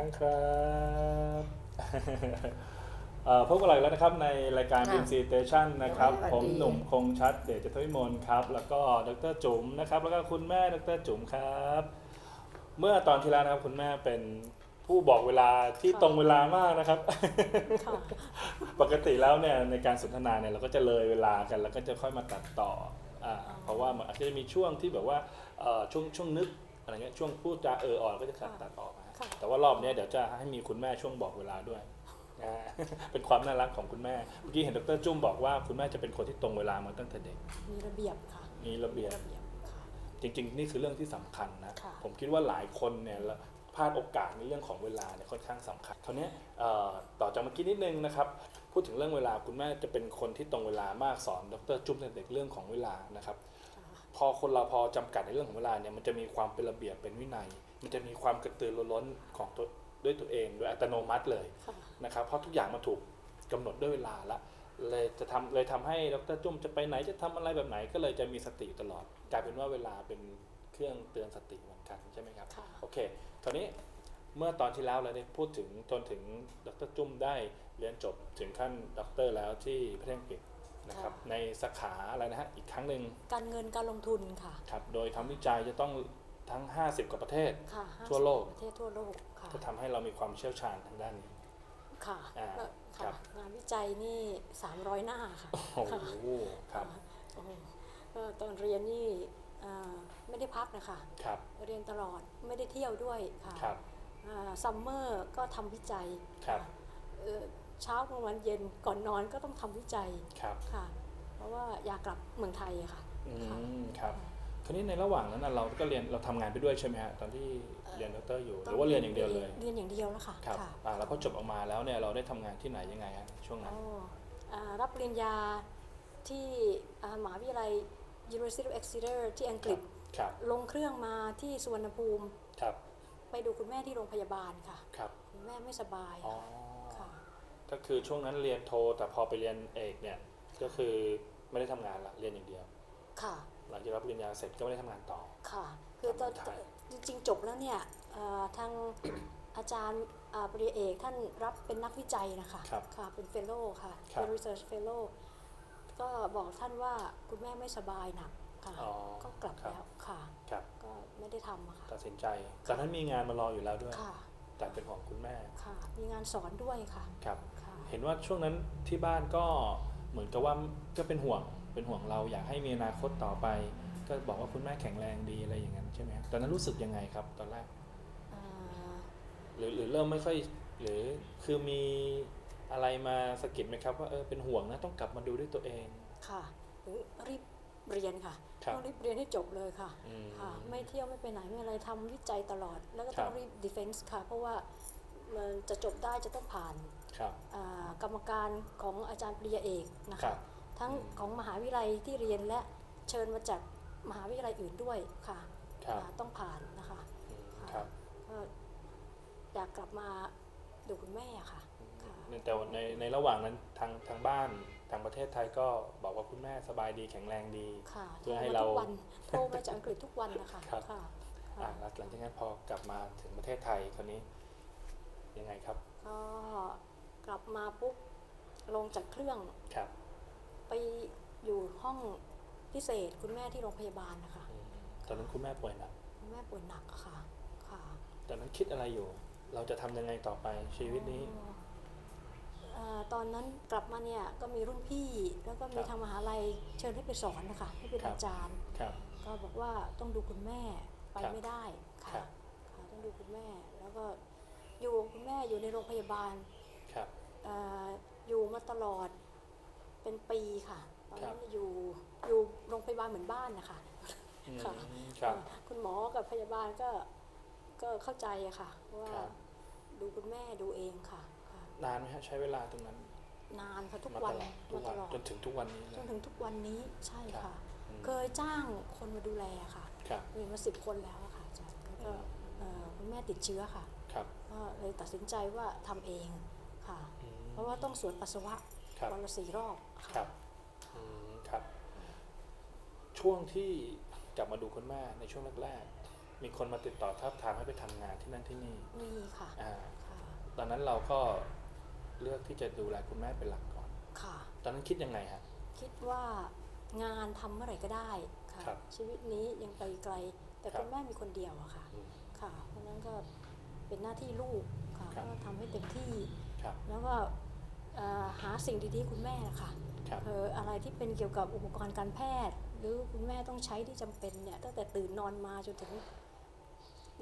รั้งครับเอ่อพบกันอีกแล้วนะครับในรายการค่ะ BNC Station นะครับสวัสดีผมหนุ่มคงชัดเดชจันทวิมลครับ แล้วก็ดรจุ๋มนะครับ แล้วก็คุณแม่ดรจุ๋มครับ เมื่อตอนที่แล้วนะครับคุณแม่เป็นผู้บอกเวลาที่ค่ะตรงเวลามากนะครับค่ะปกติแล้วเนี่ยในการสนทนาเนี่ยเราก็จะเลยเวลากัน แล้วก็จะค่อยมาตัดต่ออ่าอ๋อเพราะว่ามันอาจจะมีช่วงที่แบบว่าเอ่อช่วงช่วงนึกอะไรเงี้ยช่วงพูดจาเอออ่อนก็จะตัดค่ะตัดออกนะฮะค่ะ แต่ว่ารอบเนี้ยเดี๋ยวจะให้มีคุณแม่ช่วงบอกเวลาด้วยนะฮะเป็นความน่ารักของคุณแม่เมื่อกี้เห็นดรจุ้มบอกว่าคุณแม่จะเป็นคนที่ตรงเวลามาตั้งแต่เด็ก มีระเบียบค่ะ มีระเบียบระเบียบค่ะจริงๆ นี่คือเรื่องที่สำคัญนะค่ะผมคิดว่าหลายคนเนี่ยละพลาดโอกาสในเรื่องของเวลาเนี่ยค่อนข้างสำคัญคราวเนี้ยเอ่อต่อจากเมื่อกี้นิดนึงนะครับพูดถึงเรื่องเวลาคุณแม่จะเป็นคนที่ตรงเวลามากสอนดรจุ้มตั้งแต่เด็กเรื่องของเวลานะครับ พอคนเราพอจำกัดในเรื่องของเวลาเนี่ยมันจะมีความเป็นระเบียบเป็นวินัย มันจะมีความกระตือรือร้นของตัวด้วยตัวเองโดยอัตโนมัติเลยค่ะนะครับ เพราะทุกอย่างมันถูกกำหนดด้วยเวลาละเลยจะทำเลยทำให้ดรจุ้มจะไปไหนจะทำอะไรแบบไหนก็เลยจะมีสติตลอด กลายเป็นว่าเวลาเป็นเครื่องเตือนสติเหมือนกันใช่ไหมครับค่ะโอเคคราวนี้เมื่อตอนที่แล้วเราได้พูดถึงจนถึงดรจุ้มได้เรียนจบถึงขั้นด็อกเตอร์แล้วที่ประเทศอังกฤษนะครับในสาขาอะไรนะฮะอีกครั้งหนึ่งการเงินการลงทุนค่ะครับโดยทำวิจัยจะต้อง ทั้ง 50กว่าประเทศ ค่ะทั่วโลก50ประเทศทั่วโลกค่ะจะทำให้เรามีความเชี่ยวชาญทางด้านนี้ ค่ะอ่าก็ครัค่ะบ งานวิจัยนี่ 300 หน้าค่ะโอ้โหครับโอ้โหก็ตอนเรียนนี่อ่าไม่ได้พักนะคะ ครับเรียนตลอดไม่ได้เที่ยวด้วยค่ะครับ ซัมเมอร์ก็ทำวิจัยครับ เอ่อเช้ากลางวันเย็นก่อนนอนก็ต้องทำวิจัยครับค่ะ เพราะว่าอยากกลับเมืองไทยอะค่ะ อืค่ะมครับ ค ราวนี้ในระหว่างนั้นน่ะเราก็เรียนเราทำงานไปด้วยใช่ไหมฮะตอนที่เรียนด็อกเตอร์อยู่ หรือว่าเรียนอย่างเดียวเลยเรียนอย่างเดียวแล้วค่ะครับค่ะอ่าแล้วพอจบออกมาแล้วเนี่ยเราได้ทำงานที่ไหนยังไงฮะช่วงนั้น อ๋ออ่ารับปริญญาที่อ่ามหาวิทยาลัย University of Exeter ที่อังกฤษ ครับลงเครื่องมาที่สุวรรณภูมิ ครับไปดูคุณแม่ที่โรงพยาบาลค่ะ ครับคุณแม่ไม่สบายอ๋อค่ะก็คือช่วงนั้นเรียนโท แต่พอไปเรียนเอกเนี่ยก็คือไม่ได้ทำงานละเรียนอย่างเดียว ค่ะ หลังจากรับปริญญาเสร็จก็ไม่ได้ทำงานต่อ ค่ะ คือตอนทำงานไทย จริงๆจบแล้วเนี่ยเอ่อทาง อาจารย์อ่าปริญญาเอกท่านรับเป็นนักวิจัยนะคะครับค่ะ เป็นเฟลโลค่ะ ครับ เป็น research fellow ก็บอกท่านว่าคุณแม่ไม่สบายหนักค่ะ อ๋อก็กลับครับแล้วค่ะ ครับก็ไม่ได้ทำอะค่ะ ตัดสินใจตอนนั้นมีงานมารออยู่แล้วด้วย ค่ะ แต่เป็นของคุณแม่ค่ะ มีงานสอนด้วยค่ะ ครับ ค่ะ เห็นว่าช่วงนั้นที่บ้านก็เหมือนกับว่าก็เป็นห่วง เป็นห่วงเราอยากให้มีอนาคตต่อไป ก็บอกว่าคุณแม่แข็งแรงดีอะไรอย่างนั้นใช่ไหมครับตอนนั้นรู้สึกยังไงครับตอนแรกอ่าหรือหรือเริ่มไม่ค่อยหรือคือมีอะไรมาสะกิดไหมครับว่าเออเป็นห่วงนะต้องกลับมาดูด้วยตัวเองค่ะหรือรีบเรียนค่ะครับต้องรีบเรียนให้จบเลยค่ะอืม ค่ะ ไม่เที่ยวไม่ไปไหนไม่อะไรทำวิจัยตลอด แล้วก็ครัต้อบงรีบ defense ค่ะ เพราะว่ามันจะจบได้จะต้องผ่านครับ อ่ากรรมการของอาจารย์ปริญญาเอกนะครัคะบ ทั้งอืมของมหาวิทยาลัยที่เรียนและเชิญมาจากมหาวิทยาลัยอื่นด้วยค่ะครับอ่าต้องผ่านนะคะอืมค่ะครับก็อยากกลับมาดูคุณแม่ค่ะค่ะแต่ว่าในในระหว่างนั้นทางทางบ้านทางประเทศไทยก็บอกว่าคุณแม่สบายดีแข็งแรงดีค่ะเพื่อให้โทมเราทุกวันโทรมาจากอังกฤษทุกวันนะคะครับค่ะอ่าค่ะแล้วหลังจากนั้นพอกลับมาถึงประเทศไทยคราวนี้ยังไงครับก็กลับมาปุ๊บลงจากเครื่องครับ ไปอยู่ห้องพิเศษคุณแม่ที่โรงพยาบาลนะคะอืมตอนนั้นคุณแม่ป่วยหนักคุณแม่ป่วยหนักอะค่ะ ค่ะตอนนั้นคิดอะไรอยู่ เราจะทำยังไงต่อไปชีวิตนี้อ๋อเอ่อตอนนั้นกลับมาเนี่ยก็มีรุ่นพี่แล้วก็มีครับทางมหาลัยเชิญให้ไปสอนนะคะให้เป็นครับ อาจารย์ ครับ ก็บอกว่าต้องดูคุณแม่ไปครับไม่ได้ค่ะครับค่ะต้องดูคุณแม่ แล้วก็อยู่กับคุณแม่อยู่ในโรงพยาบาลครับ เอ่ออยู่มาตลอด เป็นปีค่ะ ตอนครันั้บนอยู่อยู่โรงพยาบาลเหมือนบ้านนะคะอืมค่ะครับเอ่อคุณหมอกับพยาบาลก็ก็เข้าใจอะค่ะ ว่าครับดูคุณแม่ดูเองค่ะค่ะ นานไหมฮะใช้เวลาตรงนั้น นานค่ะทุกมาวัตนลอดทุกมาวันตลอดจนถึงทุกวันนี้จนะนถึงทุกวันนี้ใช่ครับค่ะอืมเคยจ้างคนมาดูแลค่ะครับมีมาสิบคนแล้วอะค่ะอาจารย์แล้วก็เอ่อคุณแม่ติดเชื้อค่ะครับก็เลยตัดสินใจว่าทำเองค่ะอืมเพราะว่าต้องสวนปัสสาวะครับวันละสี่รอบ ค่ะครับอืมครับ ช่วงที่กลับมาดูคุณแม่ในช่วงแรกๆมีคนมาติดต่อทับทามให้ไปทำงานที่นั่นที่นี่มีค่ะอ่าตอนนั้นเราก็เลือกที่จะดูแลคุณแม่เป็นหลักก่อน ค่ะ ตอนนั้นคิดยังไงฮะ คิดว่างานทำเมื่อไหร่ก็ได้ค่ะ ครับชีวิตนี้ยังไปไกล แต่ครับ คุณแม่มีคนเดียวอะค่ะ อืม ค่ะเพราะฉะนั้นก็เป็นหน้าที่ลูกค่ะครับ ก็ทำให้เต็มที่ ครับ แล้วก็เอ่อ หาสิ่งดีๆให้คุณแม่นะคะครับเอออะไรที่เป็นเกี่ยวกับอุปกรณ์การแพทย์ หรือคุณแม่ต้องใช้ที่จำเป็นเนี่ยตั้งแต่ตื่นนอนมาจนถึง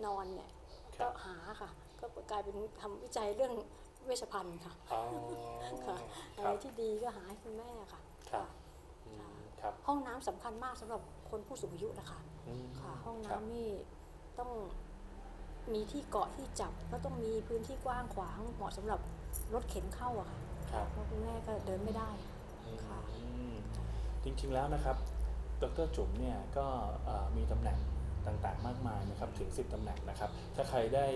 นอนเนี่ยครัก็บหาค่ะ ก็กลายเป็นทำวิจัยเรื่องเวชภัณฑ์ค่ะอ๋อค่ะคอะรัไรบที่ดีก็หาให้คุณแม่ค่ะครับอืมครับห้องน้ำสำคัญมากสำหรับคนผู้สูงอายุนะคะอืมค่ะ ห้องครับน้ำนี่ต้องมีที่เกาะที่จับแล้วต้องมีพื้นที่กว้างขวางเหมาะสำหรับรถเข็นเข้าอะค่ะ ครับเพราะคุณแม่ก็เดินไม่ได้ค่ะ อืมจริงๆแล้วนะครับ ดรจุ๋มเนี่ยก็เอ่อมีตำแหน่งต่างๆ มากมายนะครับถึง 10ตำแหน่งนะครับ ถ้าใครได้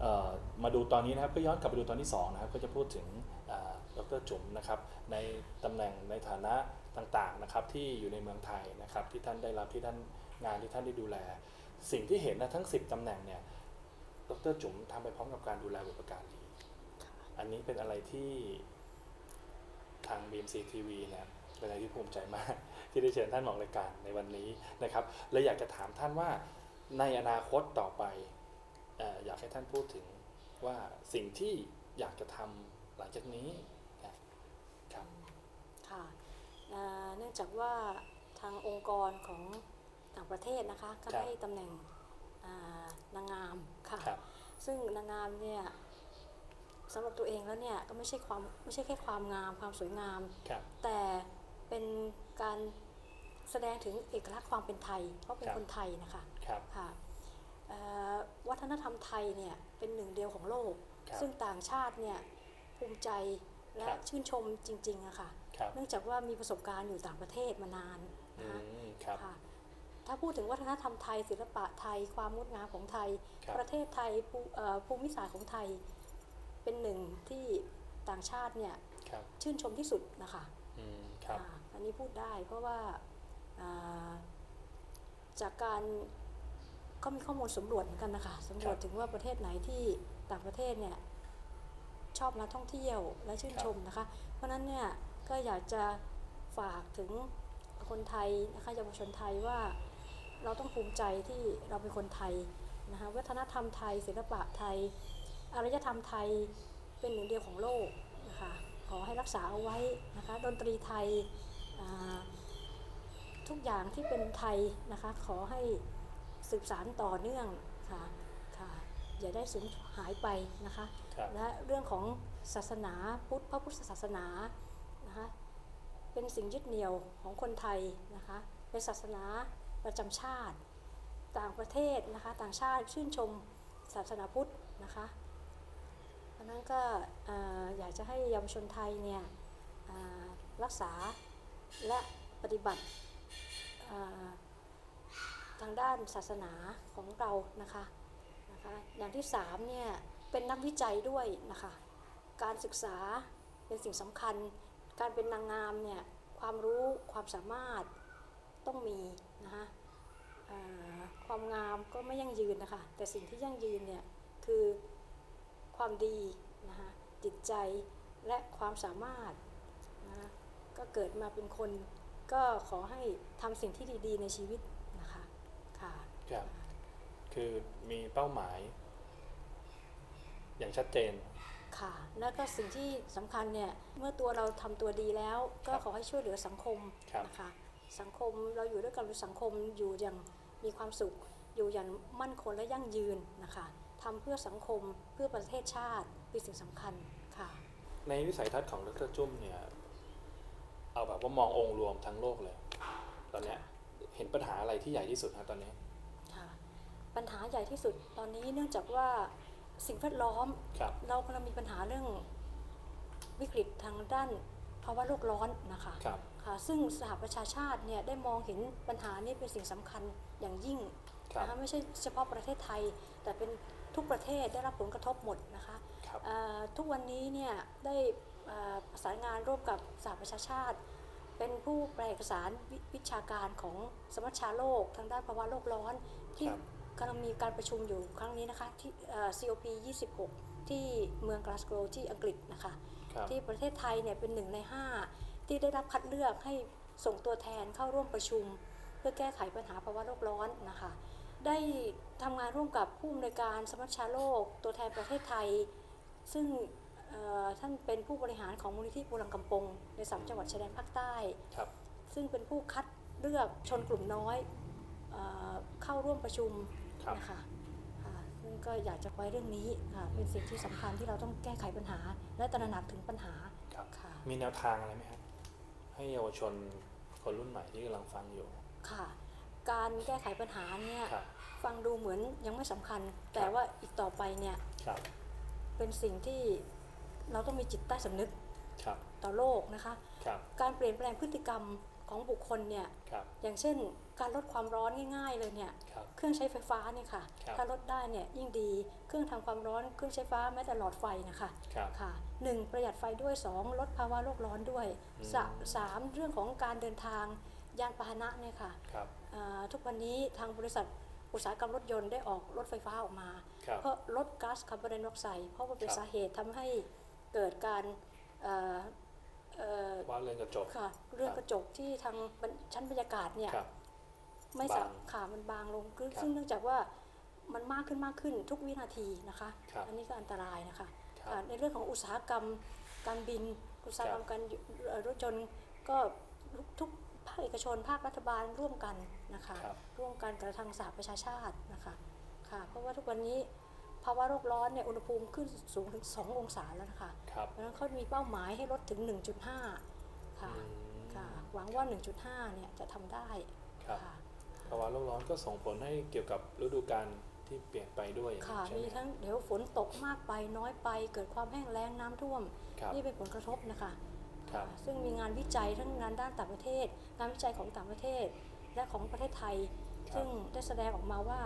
เอ่อมาดูตอนนี้นะครับก็ย้อนกลับไปดูตอนที่2นะครับก็จะพูดถึงเอ่อดรจุ๋มนะครับในตำแหน่งในฐานะต่างๆนะครับที่อยู่ในเมืองไทยนะครับที่ท่านได้รับที่ท่านงานที่ท่านได้ดูแล สิ่งที่เห็นนะทั้ง 10ตำแหน่งเนี่ยดรจุ๋มทำไปพร้อมกับการดูแลบุพการี อันนี้เป็นอะไรที่ ทาง BMC TV เนี่ยเป็นอะไรที่ภูมิใจมาก ที่ได้เชิญท่านมาออกรายการในวันนี้นะครับและอยากจะถามท่านว่าในอนาคตต่อไปเอ่ออยากให้ท่านพูดถึงว่าสิ่งที่อยากจะทำหลังจากนี้นะครับค่ะเอ่อเนื่องจากว่าทางองค์กรของต่างประเทศนะคะก็ครับให้ตำแหน่งอ่านางงามค่ะครับซึ่งนางงามเนี่ย สำหรับตัวเองแล้วเนี่ยก็ไม่ใช่ความไม่ใช่แค่ความงามความสวยงามครับแต่เป็นการแสดงถึงเอกลักษณ์ความเป็นไทย เพราะเป็นครับคนไทยนะคะครับค่ะเอ่อวัฒนธรรมไทยเนี่ยเป็นหนึ่งเดียวของโลกครับซึ่งต่างชาติเนี่ยภูมิใจและครับชื่นชมจริงๆอะค่ะครับเนื่องจากว่ามีประสบการณ์อยู่ต่างประเทศมานานอืนะคะมครับค่ะถ้าพูดถึงวัฒนธรรมไทยศิลปะไทย ความงดงามของไทยครับประเทศไทยภูเอ่อภูมิศาสตร์ของไทย เป็นหนึ่งที่ต่างชาติเนี่ยครับชื่นชมที่สุดนะคะอืมครับอ่าอันนี้พูดได้เพราะว่าอ่าจากการก็มีข้อมูลสำรวจเหมือนกันนะคะสำรวจครับถึงว่าประเทศไหนที่ต่างประเทศเนี่ยชอบนักท่องเที่ยวและชื่นครับชมนะคะ เพราะฉะนั้นเนี่ยก็อยากจะฝากถึงคนไทยนะคะเยาวชนไทยว่าเราต้องภูมิใจที่เราเป็นคนไทยนะคะวัฒนธรรมไทยศิลปะไทย อารยธรรมไทยเป็นหนึ่งเดียวของโลกนะคะขอให้รักษาเอาไว้นะคะดนตรีไทยอ่าทุกอย่างที่เป็นไทยนะคะขอให้สืบสานต่อเนื่องค่ะค่ะอย่าได้สูญหายไปนะคะครับและเรื่องของศาสนาพุทธพระพุทธศาสนานะคะเป็นสิ่งยึดเหนี่ยวของคนไทยนะคะเป็นศาสนาประจำชาติ ต่างประเทศนะคะต่างชาติชื่นชมศาสนาพุทธนะคะเพราะนั้นก็เอ่อยากจะให้เยาวชนไทยเนี่ยรักษาและปฏิบัติทางด้านศาสนาของเรานะคะนะคะอย่างที่สามเนี่ยเป็นนักวิจัยด้วยนะคะการศึกษาเป็นสิ่งสำคัญ การเป็นนางงามเนี่ยความรู้ความสามารถต้องมีนะคะความงามก็ไม่ยั่งยืนนะคะแต่สิ่งที่ยั่งยืนเนี่ยคือ ความดีนะคะจิตใจและความสามารถนะคะก็เกิดมาเป็นคนก็ขอให้ทำสิ่งที่ดีๆในชีวิตนะคะค่ะครับคือมีเป้าหมาย อย่างชัดเจนค่ะแล้วก็สิ่งที่สำคัญเนี่ยเมื่อตัวเราทำตัวดีแล้ว ก็ครับขอให้ช่วยเหลือสังคมครับนะคะสังคมเราอยู่ด้วยกันเป็นสังคมอยู่อย่างมีความสุขอยู่อย่างมั่นคงและยั่งยืนนะคะ ทำเพื่อสังคมเพื่อประเทศชาติเป็นสิ่งสำคัญค่ะ ในวิสัยทัศน์ของดรจุ้มเนี่ยเอาแบบว่ามององค์รวมทั้งโลกเลย ตอนเนี้ยเห็นปัญหาอะไรที่ใหญ่ที่สุดฮะตอนนี้ค่ะปัญหาใหญ่ที่สุดตอนนี้เนื่องจากว่าสิ่งแวดล้อมครับเรากำลังมีปัญหาเรื่องวิกฤตทางด้านภาวะโลกร้อนนะคะครับค่ะซึ่งสหประชาชาติเนี่ยได้มองเห็นปัญหานี้เป็นสิ่งสำคัญอย่างยิ่งครับ นะคะไม่ใช่เฉพาะประเทศไทย แต่เป็นทุกประเทศได้รับผลกระทบหมดนะคะครับเอ่อทุกวันนี้เนี่ยได้เอ่อประสานงานร่วมกับสหประชาชาติ เป็นผู้แปลเอกสารวิวิชาการของสมัชชาโลก ทางด้านภาวะโลกร้อน ที่ครับกำลังมีการประชุมอยู่ครั้งนี้นะคะที่เอ่อ COP 26 ที่เมืองกลาสโกวที่อังกฤษนะคะครับที่ประเทศไทยเนี่ยเป็นหนึ่งใน 5 ที่ได้รับคัดเลือกให้ส่งตัวแทนเข้าร่วมประชุม เพื่อแก้ไขปัญหาภาวะโลกร้อนนะคะ ได้ทำงานร่วมกับผู้อำนวยการสมัชชาโลก ตัวแทนประเทศไทย ซึ่งเอ่อท่านเป็นผู้บริหารของมูลนิธิปูรังกำปงในสามจังหวัดชายแดนภาคใต้ครับซึ่งเป็นผู้คัดเลือกชนกลุ่มน้อยเออเข้าร่วมประชุมครับนะคะค่ะซึ่งก็อยากจะไว้เรื่องนี้ค่ะเป็นสิ่งที่สำคัญที่เราต้องแก้ไขปัญหา และตระหนักถึงปัญหาครับค่ะมีแนวทางอะไรไหมครับให้เยาวชนคนรุ่นใหม่ที่กำลังฟังอยู่ ค่ะ การแก้ไขปัญหาเนี่ยครับ ฟังดูเหมือนยังไม่สำคัญ แต่ว่าอีกต่อไปเนี่ยครับเป็นสิ่งที่เราต้องมีจิตใต้สำนึกครับต่อโลกนะคะครับการเปลี่ยนแปลงพฤติกรรมของบุคคลเนี่ยครับอย่างเช่นการลดความร้อนง่าย ๆ เลยเนี่ยครับเครื่องใช้ไฟฟ้าเนี่ยค่ะครับถ้าลดได้เนี่ยยิ่งดีเครื่องทำความร้อนเครื่องใช้ไฟฟ้าแม้แต่หลอดไฟนะคะครับค่ะหนึ่งประหยัดไฟด้วย 2 ลดภาวะโลกร้อนด้วยอืมสะสามเรื่องของการเดินทางยานพาหนะเนี่ยค่ะครับอ่าทุกวันนี้ทางบริษัท อุตสาหกรรมรถยนต์ได้ออกรถไฟฟ้าออกมาครับเพื่อลดก๊าซคาร์บอนไดออกไซด์เพราะว่าเป็นครับสาเหตุทำให้เกิดการเอ่อเอ่อว่าเรื่องกระจกค่ะเรื่องครับกระจกที่ทางบรรชั้นบรรยากาศเนี่ยครับไม่สาบางค่ะมันบางลงคือครับซึ่งเนื่องจากว่ามันมากขึ้นมากขึ้นทุกวินาทีนะคะครับอันนี้ก็อันตรายนะคะครับค่ะในเรื่องของอุตสาหกรรมการบิน อุตสาหกรรมการเอ่อรถยนต์ก็ทุกทุกภาคเอกชนภาครัฐบาลร่วมกัน นะคะครับร่วมกันกับทางสหประชาชาตินะคะค่ะเพราะว่าทุกวันนี้ภาวะโลกร้อนเนี่ยอุณหภูมิขึ้นสูงถึง 2 องศาแล้วนะคะครับเพราะฉะนั้นเขามีเป้าหมายให้ลดถึง 1.5 ค่ะอืมค่ะหวังว่า 1.5 เนี่ยจะทำได้ครับค่ะภาวะโลกร้อนก็ส่งผลให้เกี่ยวกับฤดูกาลที่เปลี่ยนไปด้วยอย่างค่ะนี้ใช่มีไหมทั้งเดี๋ยวฝนตกมากไปน้อยไป เกิดความแห้งแล้งน้ำท่วมครับนี่เป็นผลกระทบนะคะครับค่ะซึ่งมีงานวิจัยทั้งงานด้านต่างประเทศ งานวิจัยของต่างประเทศ และของประเทศไทย ครับ ซึ่งได้แสดงออกมาว่า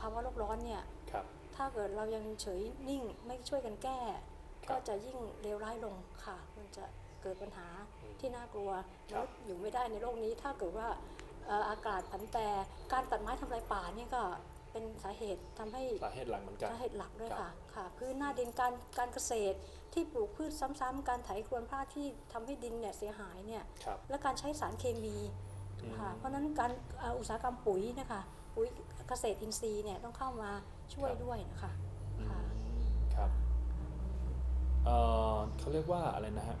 ภาวะโลกร้อนเนี่ย ครับ ถ้าเกิดเรายังเฉยนิ่งไม่ช่วยกันแก้ ครัก็บจะยิ่งเลวร้ายลงค่ะ มันจะเกิดปัญหาอืมที่น่ากลัวครัมบนุษย์อยู่ไม่ได้ในโลกนี้ ถ้าเกิดว่าเอ่ออากาศผันแปรการตัดไม้ทำลายป่านี่ก็เป็นสาเหตุทำให้สาเหตุหลักเหมือนกันสาเหตุหลักด้วยครับค่ะค่ะพื้นหน้าดินการการเกษตรที่ปลูกพืชซ้ำๆการไถครวนพลาดที่ทำให้ดินเนี่ยเสียหายเนี่ย ครับ และการใช้สารเคมีอืม ค่ะเพราะฉะนั้นการเอ่ออุตสาหกรรมปุ๋ยนะคะปุ๋ยเกษตรอินทรีย์เนี่ยต้องเข้ามาช่วยด้วยนะคะอืค่ะมครับเอ่อเขาเรียกว่าอะไรนะฮะ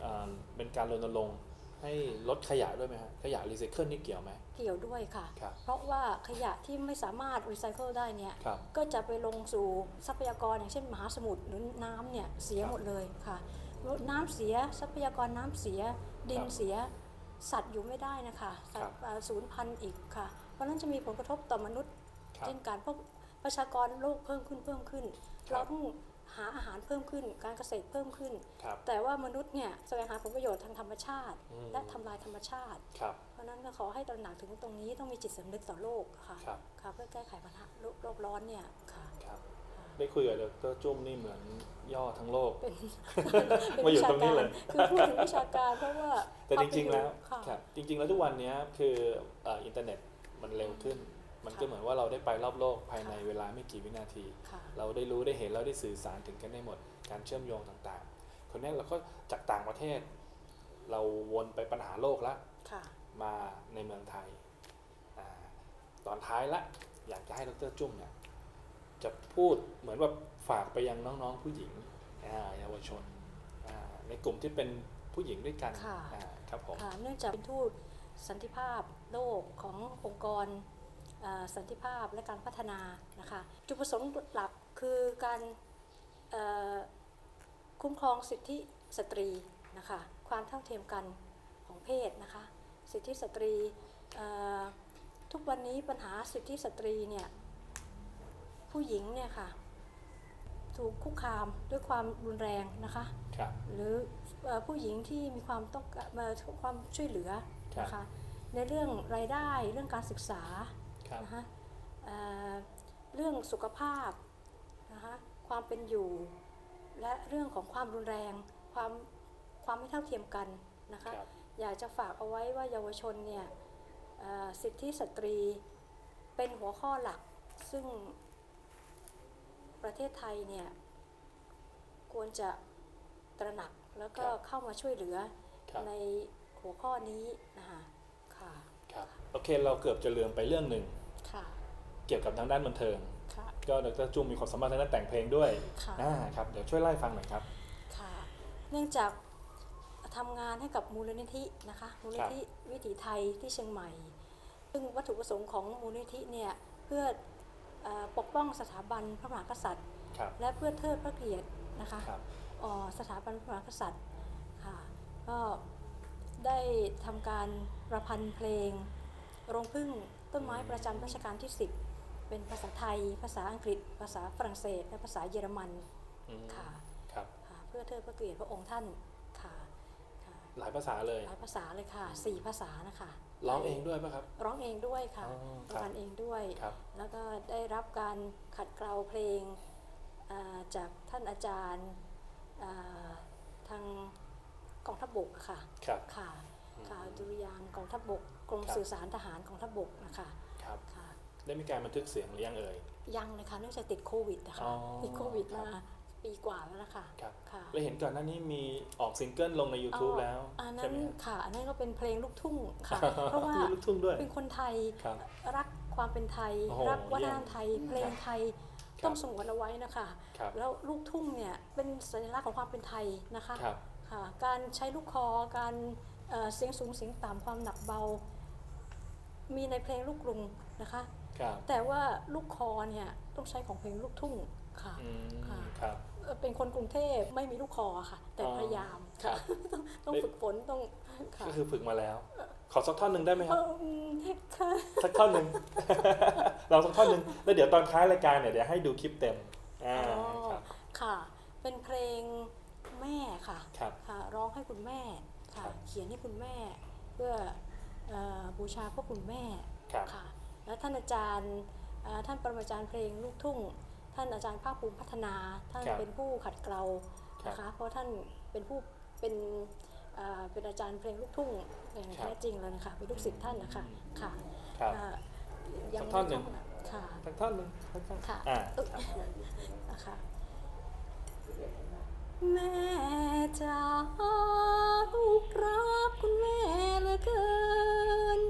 เอ่อเป็นการรณรงค์ให้ลดขยะด้วยไหมฮะขยะรีไซเคิลนี่เกี่ยวไหม เกี่ยวด้วยค่ะ ครับเพราะว่าขยะที่ไม่สามารถรีไซเคิลได้เนี่ยครับ ก็จะไปลงสู่ทรัพยากรอย่างเช่นมหาสมุทรหรือน้ำเนี่ยเสียครับหมดเลยค่ะ น้ำเสียทรัพยากรน้ำเสีย ดินครับเสีย สัตว์อยู่ไม่ได้นะคะสัตครัว์บเอ่อสูญพันธุ์อีกค่ะ เพราะฉะนั้นจะมีผลกระทบต่อมนุษย์ครับเช่นกันเพราะประชากรโลกเพิ่มขึ้นเพิ่มขึ้นครับเราต้องหาอาหารเพิ่มขึ้น การเกษตรเพิ่มขึ้นครับแต่ว่ามนุษย์เนี่ยแสวงหาผลประโยชน์ทางธรรมชาติอืมและทำลายธรรมชาติครับเพราะฉะนั้นก็ขอให้ตระหนักถึงตรงนี้ต้องมีจิตสำนึกต่อโลกค่ะครับค่ะเพื่อแก้ไขปัญหาโลกโลกร้อนเนี่ยค่ะครับค่ะ ได้คุยกับดรจุ้มนี่เหมือนย่อทั้งโลก เป็นมาอยู่ตรงนี้เลย คือพูดถึงวิชาการเพราะว่าแต่จริงๆแล้วค่ะ ครับจริง ๆ แล้วทุกวันเนี้ยคือเอ่ออินเทอร์เน็ตมันเร็วขึ้น มันก็ค่ะเหมือนว่าเราได้ไปรอบโลกภายในค่ะเวลาไม่กี่วินาที ค่ะ เราได้รู้ได้เห็นเราได้สื่อสารถึงกันได้หมดการเชื่อมโยงต่างๆ คนนี้เราก็จากต่างประเทศ เราวนไปปัญหาโลกละค่ะ มาในเมืองไทยอาตอนท้ายละอยากจะให้ดรจุ้มเนี่ย จะพูดเหมือนแบบฝากไปยังน้องๆผู้หญิงอ่าเยาวชนอ่าในกลุ่มที่เป็นผู้หญิงด้วยกันค่ะอ่าครับผมค่ะเนื่องจากเป็นทูตสันติภาพโลกขององค์กรเอ่อสันติภาพและการพัฒนานะคะจุดประสงค์หลักคือการเอ่อคุ้มครองสิทธิสตรีนะคะความเท่าเทียมกันของเพศนะคะสิทธิสตรีเอ่อทุกวันนี้ปัญหาสิทธิสตรีเนี่ย ผู้หญิงเนี่ยค่ะ ถูกคุกคามด้วยความรุนแรงนะคะครับหรือเอ่อผู้หญิงที่มีความต้องการมาความช่วยเหลือครับนะคะในเรื่องรายได้เรื่องการศึกษาครับนะคะเอ่อเรื่องสุขภาพนะคะความเป็นอยู่ และเรื่องของความรุนแรงความความไม่เท่าเทียมกันนะคะครับอยากจะฝากเอาไว้ว่าเยาวชนเนี่ยเอ่อสิทธิสตรีเป็นหัวข้อหลักซึ่ง ประเทศไทยเนี่ยควรจะตระหนักแล้วก็ครับเข้ามาช่วยเหลือครับในหัวข้อนี้นะคะค่ะครับโอเคเราเกือบจะลืมไปเรื่องหนึ่งค่ะเกี่ยวกับทางด้านบันเทิงค่ะก็ดรจุ้มมีความสามารถทางด้านแต่งเพลงด้วยค่ะอ่าครับเดี๋ยวช่วยเล่าให้ฟังหน่อยครับค่ะเนื่องจากทำงานให้กับมูลนิธินะคะมูลนิธิวิถีไทยที่เชียงใหม่ ซึ่งวัตถุประสงค์ของมูลนิธิเนี่ยเพื่อเออ ปกป้องสถาบันพระมหากษัตริย์ครับและเพื่อเทิดพระเกียรตินะคะครับเอ่อสถาบันพระมหากษัตริย์ค่ะก็ได้ทำการประพันธ์เพลงโรงพึ่งต้นไม้ประจำรัชกาลที่ 10 เป็นภาษาไทย ภาษาอังกฤษ ภาษาฝรั่งเศส และภาษาเยอรมันอืมค่ะครับค่ะเพื่อเทิดพระเกียรติพระองค์ท่านค่ะค่ะหลายภาษาเลยหลายภาษาเลยค่ะสี่ภาษานะคะ ร้องเองด้วยป่ะครับ ร้องเองด้วยค่ะอ๋อปคระรับพันธ์เองด้วย ครับ แล้วก็ได้รับการขัดเกลาเพลงอ่าจากท่านอาจารย์อ่าทางกองทัพบกอะค่ะครับ ค่ะอืมค่ะดุริยางค์กองทัพบกกรมครับ สื่อสารทหารกองทัพบกนะคะครับ ค่ะได้มีการบันทึกเสียงหรือยังเอ่ยยังเลยค่ะเนื่องจากติดโควิดนะคะอ๋อติดโควิดครับมา ปีกว่าแล้วนะคะครับค่ะแล้วเห็นก่อนหน้านี้มีออกซิงเกิลลงใน YouTube อ๋อแล้วอันนั้ใช่นไหมครับค่ะ อันนั้นก็เป็นเพลงลูกทุ่งค่ะ เพราะว่ามีลูกทุ่งด้วยเป็นคนไทยครับรักความเป็นไทยโอ้โหรักวัฒนธรรมเยี่ยมไทย เพลงไทยครับต้องสงวนเอาไว้นะคะครับแล้วลูกทุ่งเนี่ยเป็นสัญลักษณ์ของความเป็นไทยนะคะครับค่ะการใช้ลูกคอการเอ่อเสียงสูงเสียงต่ำความหนักเบา มีในเพลงลูกกรุงนะคะครับแต่ว่าลูกคอเนี่ยต้องใช้ของเพลงลูกทุ่ง ค่ะอืมค่ะ ครับเอ่อเป็นคนกรุงเทพไม่มีลูกคอค่ะ แต่อ๋อพยายามครับ ต้องต้องไม่ฝึกฝนต้องค่ะก็คือฝึกมาแล้ว ขอสักท่อนหนึ่งได้ไหมคเอรับ ออืมค่ะสักท่อนหนึ่งลองสักท่อนหนึ่งแล้วเดี๋ยวตอนท้ายรายการเนี่ยเดี๋ยวให้ดูคลิปเต็มอ่าอ๋อครับค่ะ เป็นเพลงแม่ค่ะ ครับ ค่ะร้องให้คุณแม่ค่ะ ครับ เขียนให้คุณแม่ เพื่อเอ่อบูชาพระคุณแม่ครับ ค่ะ แล้วท่านอาจารย์เอ่อท่านปรมาจารย์เพลงลูกทุ่ง ท่านอาจารย์ภาคภูมิพัฒนา ท่านครับเป็นผู้ขัดเกลาครับนะคะ เพราะท่านเป็นผู้เป็นเอ่อเป็นอาจารย์เพลงลูกทุ่งอย่างครับแท้จริงเลยนะคะเป็นลูกศิษย์ท่านนะคะค่ะครับเอ่อสักท่อนหนึ่งไม่ต้องค่ะสักท่อนหนึ่งสักท่อนค่ะอ่าอึ๊กนะคะแม่จ๋าลูกรักคุณแม่เหลือเกิน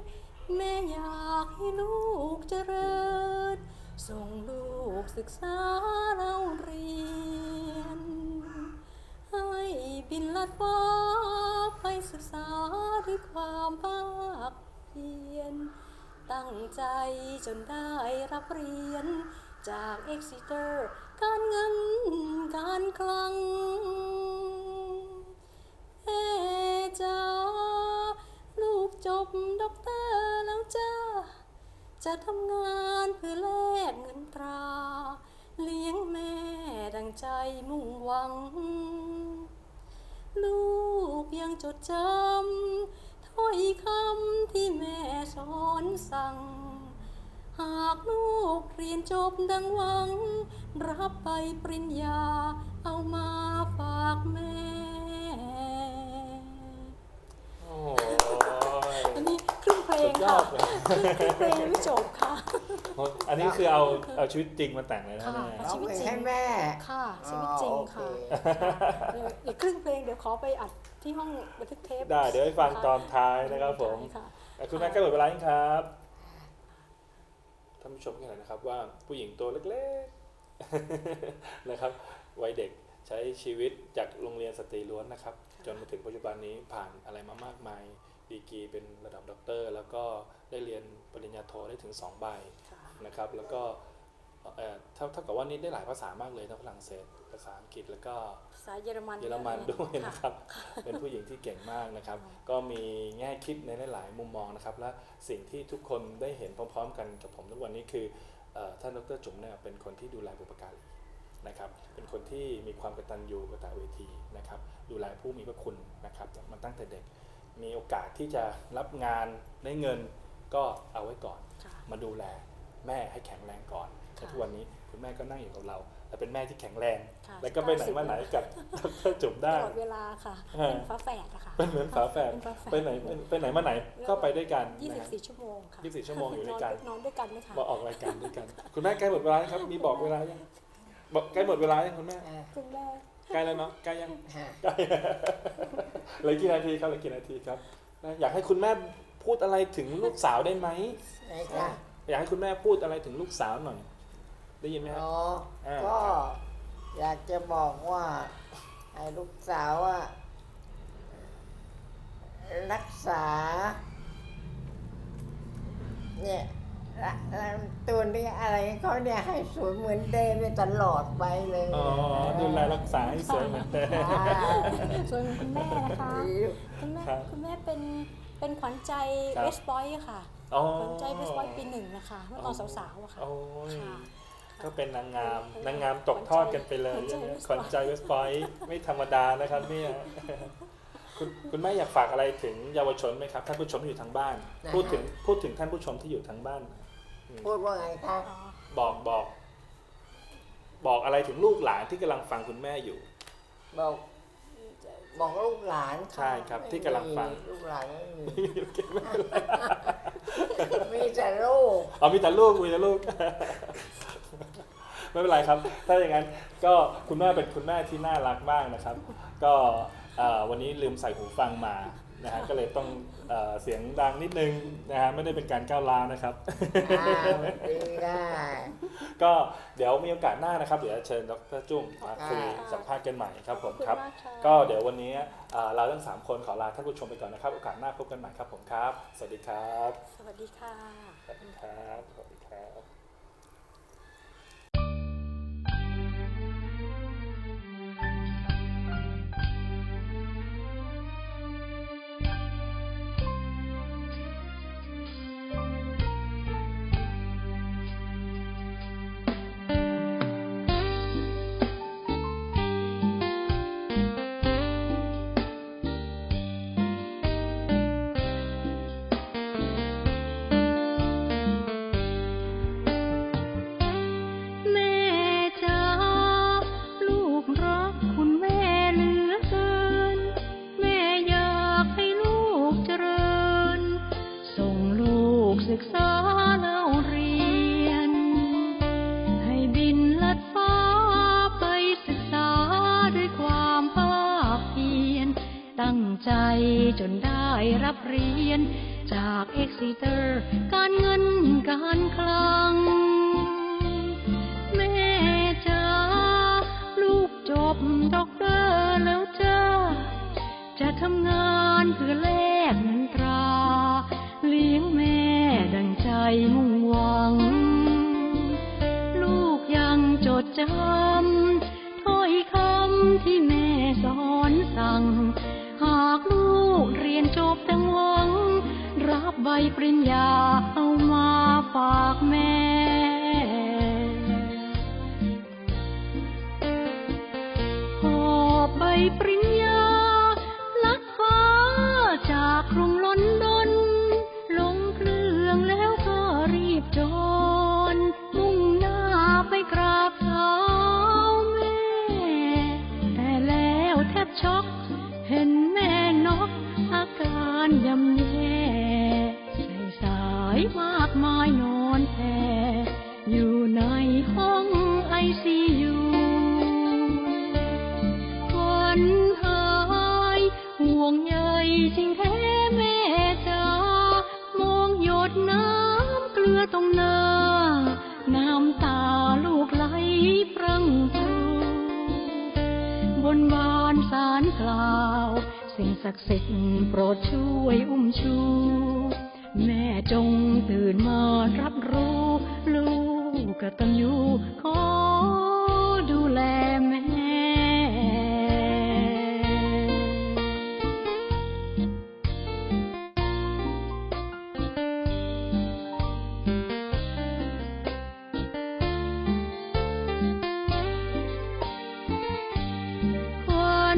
แม่อยากให้ลูกเจริญ ส่งลูกศึกษาเราเรียน ให้บินลัดฟ้าไปศึกษาด้วยความภาคเพียร ตั้งใจจนได้รับเรียนจากเอ็กซิเตอร์การเงินการคลังแม่จ้าลูกจบด็อกเตอร์แล้วจ้า จะทำงานเพื่อแลกเงินตรา เลี้ยงแม่ดังใจมุ่งหวัง ลูกยังจดจำถ้อยคำที่แม่สอนสั่ง หากลูกเรียนจบดังหวัง รับไปปริญญาเอามาฝากแม่ โอ้โห อันนี้ครึ่ง เพลสุงดยอค่ะดเลยครึ่งเพลงยังไม่จบค่ะ อันนี้คือเอาเอาชีวิตจริงมาแต่งเลยนะค่ะเนี่ยร้องชีวิตเพลงจริงให้แม่ ค่ะชีวิตจริงอ๋อค่ะโอเค เดี๋ยวอีกครึ่งเพลงเดี๋ยวขอไปอัดที่ห้องบันทึกเทปได้เดี๋ยวให้ฟังตอนท้ายนะครับผมได้ค่ะอะคุณแม่ใกล้หมดเวลายังครับท่านผู้ชมกันหน่อยนะครับว่าผู้หญิงตัวเล็กๆ นะครับวัยเด็กใช้ชีวิตจากโรงเรียนสตรีล้วนนะครับ จนมาถึงปัจจุบันนี้ผ่านอะไรมามากมาย ดีกรีเป็นระดับด็อกเตอร์ แล้วก็ได้เรียนปริญญาโทได้ถึง 2 ใบค่ะนะครับ แล้วก็เอ่อเท่าเท่ากับว่านี่ได้หลายภาษามากเลยทั้งฝรั่งเศส ภาษาอังกฤษแล้วก็ภาษาเยอรมันเยอรมันด้วยค่ะนะครับ เป็นผู้หญิงที่เก่งมากนะครับ ก็มีแง่คิดในหลายๆมุมมองนะครับ และสิ่งที่ทุกคนได้เห็นพร้อม ๆ กันกับผมทุกวันนี้คือเอ่อท่านดรจุ๋มเนี่ยเป็นคนที่ดูแลบุปการีนะครับ เป็นคนที่มีความกตัญญูกตเวทีนะครับ ดูแลผู้มีพระคุณนะครับมาตั้งแต่เด็ก มีโอกาสที่จะรับงานได้เงินก็เอาไว้ก่อนค่ะมาดูแลแม่ให้แข็งแรงก่อนค่ะและทุกวันนี้คุณแม่ก็นั่งอยู่กับเราแต่เป็นแม่ที่แข็งแรงค่ะแล้วก็ไปไหนมาไหนกับดรจุ๋มตได้ลอดเวลาค่ะอ่าเป็นฝาแฝดอะค่ะ เป็นเหมือนฝาแฝดเป็นฝาแฝดไปไหนไปไหนมาไหนก็ไปด้วยกันนะฮะ24 ชั่วโมงค่ะ 24 ชั่วโมงอยู่ด้วยกันนอนด้วยกันไหมคะมาออกรายการด้วยกัน คุณแม่ใกล้หมดเวลาแล้วครับ มีบอกเวลายังบอกใกล้หมดเวลายังคุณแม่อ่าคุณแม่ ใกล้แล้วเนาะใกล้ยังฮะใกล้เหลือกี่นาทีครับเหลือกี่นาทีครับนะอยากให้คุณแม่พูดอะไรถึงลูกสาวได้ไหมไหนคะอยากให้คุณแม่พูดอะไรถึงลูกสาวหน่อย ได้ยินไหมครับอ๋ออ่าก็อยากจะบอกว่าให้ลูกสาวอะรักษา เนี่ยละละ ตัวนี้อะไรเขาเนี่ยให้สวยเหมือนเดิมไปตลอดไปเลยอ๋อดูแลรักษาให้สวยเหมือนเดิมอ่าส่วนคุณแม่นะคะดีคุณแม่ครับคุณแม่เป็นเป็นขวัญใจครับเวสบอยค่ะอ๋อขวัญใจเวสบอยปีหนึ่งนะคะเมื่อตอนสาวๆอะค่ะโอ้ยค่ะก็เป็นนางงามเป็นนางงามตกทอดกันไปเลยขวัญใจขวัญใจเวสปอยไม่ธรรมดานะครับเนี่ยคุณคุณแม่อยากฝากอะไรถึงเยาวชนไหมครับท่านผู้ชมที่อยู่ทางบ้าน พูดถึงพูดถึงท่านผู้ชมที่อยู่ทางบ้าน พูดว่าไงคะอ๋อบอกบอก บอกอะไรถึงลูกหลานที่กำลังฟังคุณแม่อยู่ บอก บอกลูกหลานใช่ครับที่กำลังฟังลูกหลานไม่มีมีแต่ลูก เอามีแต่ลูกมีแต่ลูก ไม่เป็นไรครับ ถ้าอย่างนั้นก็คุณแม่เป็นคุณแม่ที่น่ารักมากนะครับ ก็เอ่อวันนี้ลืมใส่หูฟังมานะฮะก็เลยต้อง เอ่อเสียงดังนิดนึงนะฮะไม่ได้เป็นการก้าวร้าวนะครับอ่าดีได้ก็เดี๋ยวมีโอกาสหน้านะครับ เดี๋ยวเชิญดรจุ้มมาคุยอ่าสัมภาษณ์กันใหม่ครับผมขอณครับมากค่ะก็เดี๋ยววันนี้เอ่อเราทั้งสามคนขอลาท่านผู้ชมไปก่อนนะครับ โอกาสหน้าพบกันใหม่ครับผมครับ สวัสดีครับ สวัสดีค่ะ สวัสดีครับ สวัสดีครับ จากเอ็กซิเตอร์ การเงินการคลัง แม่จ๋าลูกจบด็อกเตอร์แล้วจ้า จะทำงานเพื่อแลกเงินตรา เลี้ยงแม่ดังใจมุ่งหวัง ลูกยังจดจำถ้อยคำที่แม่สอนสั่ง หากลูกเรียนจบดังหวัง บใบปริญญาเอามาฝากแม่ หอบใบปริญ ยมากมายนอนแผ่อยู่ในห้องไอซียูวันหายห่วงใยจริงแท้แม่จ๋ามองหยดน้ำเกลือตรงหน้า น้ำตาลูกไหลพรังพรูบนบานสารกล่าว สิ่งศักดิ์สิทธิ์โปรดช่วยอุ้มชู จงตื่นมารับรู้ ลูกกตัญญูขอดูแลแม่ขวั